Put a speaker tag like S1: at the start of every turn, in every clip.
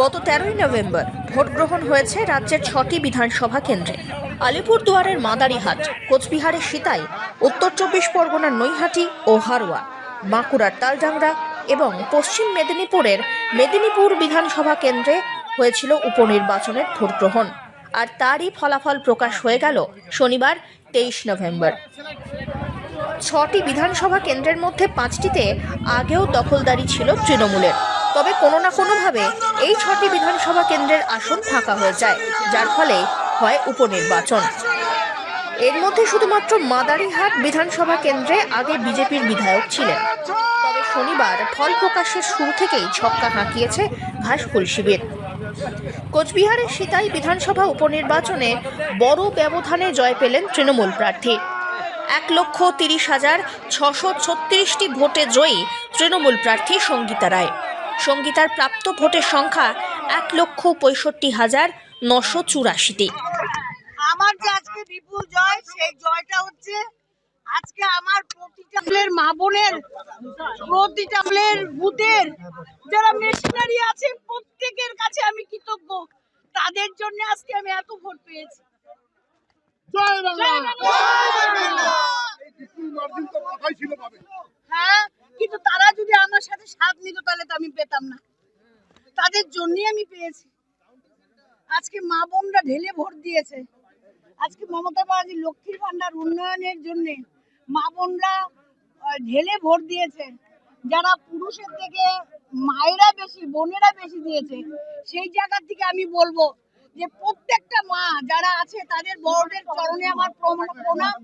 S1: গত তেরোই November vote গ্রহণ হয়েছে রাজ্যের ছটি বিধানসভা কেন্দ্রে। আলিপুরদুয়ারের মাদারিহাট, কোচবিহারের সিতাই, উত্তর চব্বিশ পরগনার নৈহাটি ও হারোয়া, বাঁকুড়ার তালডাংরা এবং পশ্চিম মেদিনীপুরের মেদিনীপুর বিধানসভা কেন্দ্রে হয়েছিল উপনির্বাচনের ভোট গ্রহণ আর তারই ফলাফল প্রকাশ হয়ে গেল শনিবার, তেইশ নভেম্বর। ছটি বিধানসভা কেন্দ্রের মধ্যে পাঁচটিতে আগেও দখলদারি ছিল তৃণমূলের। তবে কোনো না কোনোভাবে এই ছটি বিধানসভা কেন্দ্রের আসন ফাঁকা হয়ে যায়, যার ফলে হয় উপনির্বাচন। এর মধ্যে শুধুমাত্র মাদারিহাট বিধানসভা কেন্দ্রে আগে বিজেপির বিধায়ক ছিলেন। তবে শনিবার ফল প্রকাশের শুরু থেকেই ছক্কা হাঁকিয়েছে ঘাসফুল শিবির। কোচবিহারের সিতাই বিধানসভা উপনির্বাচনে বড় ব্যবধানে জয় পেলেন তৃণমূল প্রার্থী। এক লক্ষ তিরিশ হাজার ছশো ছত্রিশটি ভোটে জয়ী তৃণমূল প্রার্থী সঙ্গীতা রায়। সঙ্গীতার প্রাপ্ত ভোটের সংখ্যা এক লক্ষ পঁয়ষট্টি হাজার নশো চুরাশিটি।
S2: আমার যে আজকে বিপুল জয়, সেই জয়টা হচ্ছে আজকে আমার প্রতিটা মা বোনের, প্রতিটা বুথের যারা মেশিনারি আছে, প্রত্যেকের কাছে আমি কৃতজ্ঞ। তাদের জন্য আজকে আমি এত ভোট পেয়েছি।
S3: জয় বাংলা। তো কথাই ছিল পাবে
S2: হ্যাঁ কিন্তু তারা যদি আমার সাথে সাথ নিত তাহলে তো আমি পেতাম না। তাদের জন্যই আমি পেয়েছি। আজকে মা বোনরা ঢেলে ভোট দিয়েছে। আজকে মমতা ব্যানার্জি লক্ষ্মীর ভান্ডার উন্নয়নের জন্য মা বোনরা ঢেলে ভোট দিয়েছে। যারা পুরুষের থেকে মায়েরা বেশি বোনেরা বেশি দিয়েছে সেই জায়গা থেকে আমি বলব যে প্রত্যেকটা মা যারা আছে, তাদের বড়দের চরণে আমার প্রণাম।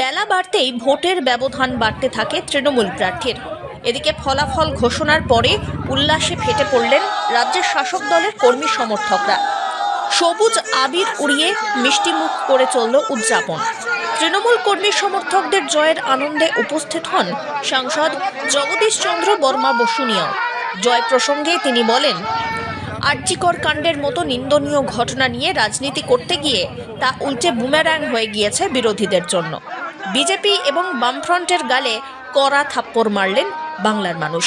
S1: বেলা বাড়তেই ভোটের ব্যবধান বাড়তে থাকে তৃণমূল প্রার্থীর। এদিকে ফলাফল ঘোষণার পরে উল্লাসে ফেটে পড়লেন রাজ্যের শাসক দলের কর্মী সমর্থকরা। সবুজ আবির উড়িয়ে মিষ্টিমুখ করে চলল উদযাপন। তৃণমূল কর্মী সমর্থকদের জয়ের আনন্দে উপস্থিত হন সাংসদ জগদীশ চন্দ্র বর্মা বসুনিয়াও। জয় প্রসঙ্গে তিনি বলেন আর্যিকর কাণ্ডের মতো নিন্দনীয় ঘটনা নিয়ে রাজনীতি করতে গিয়ে তা উল্টে বুমেরাং হয়ে গিয়েছে বিরোধীদের জন্য। বিজেপি এবং বামফ্রন্টের গালে কড়া থাপ্পড় মারলেন বাংলার মানুষ।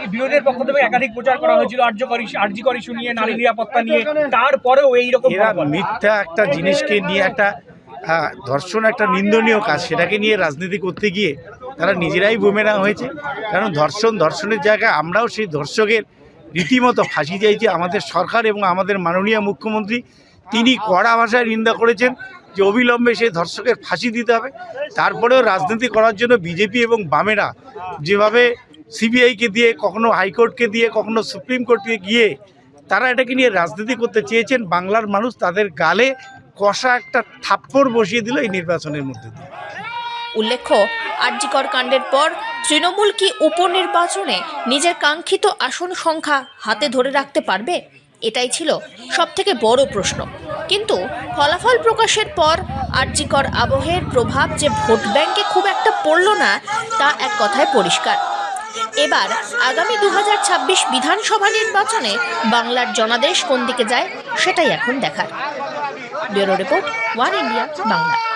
S4: এই বিরোধীর পক্ষ থেকে একাধিক প্রচার করা হয়েছিল আর্যকরী আর্যকরী শুনিয়ে নারী নিরাপত্তা নিয়ে। তারপরেও এইরকম
S5: এরা মিথ্যা একটা জিনিসকে নিয়ে একটা আহ, ধর্ষণ একটা নিন্দনীয় কাজ। সেটাকে নিয়ে রাজনীতি করতে গিয়ে তারা নিজেরাই বুমেরাং হয়েছে। কারণ ধর্ষণ ধর্ষণের জায়গায় আমরাও সেই ধর্ষকের রীতিমতো ফাঁসি চাইছি আমাদের সরকার এবং আমাদের মাননীয় মুখ্যমন্ত্রী, তিনি কড়া ভাষায় নিন্দা করেছেন যে অবিলম্বে সেই ধর্ষকের ফাঁসি দিতে হবে। তারপরেও রাজনীতি করার জন্য বিজেপি এবং বামেরা যেভাবে সিবিআইকে দিয়ে, কখনো হাইকোর্টকে দিয়ে, কখনো সুপ্রিম কোর্টকে গিয়ে তারা এটাকে নিয়ে রাজনীতি করতে চেয়েছেন, বাংলার মানুষ তাদের গালে কষা একটা থাপ্পড় বসিয়ে দিল এই নির্বাচনের মধ্যে দিয়ে।
S1: উল্লেখ্য আর্যিকর কাণ্ডের পর তৃণমূল কি উপনির্বাচনে নিজের কাঙ্ক্ষিত আসন সংখ্যা হাতে ধরে রাখতে পারবে? এটাই ছিল সবথেকে বড় প্রশ্ন। কিন্তু ফলাফল প্রকাশের পর আর্যিকর আবহের প্রভাব যে ভোট ব্যাংকে খুব একটা পড়ল না, তা এক কথায় পরিষ্কার। এবার আগামী দু হাজার ছাব্বিশ বিধানসভা নির্বাচনে বাংলার জনাদেশ কোন দিকে যায়, সেটাই এখন দেখার। Bureau report, one India, Bangla.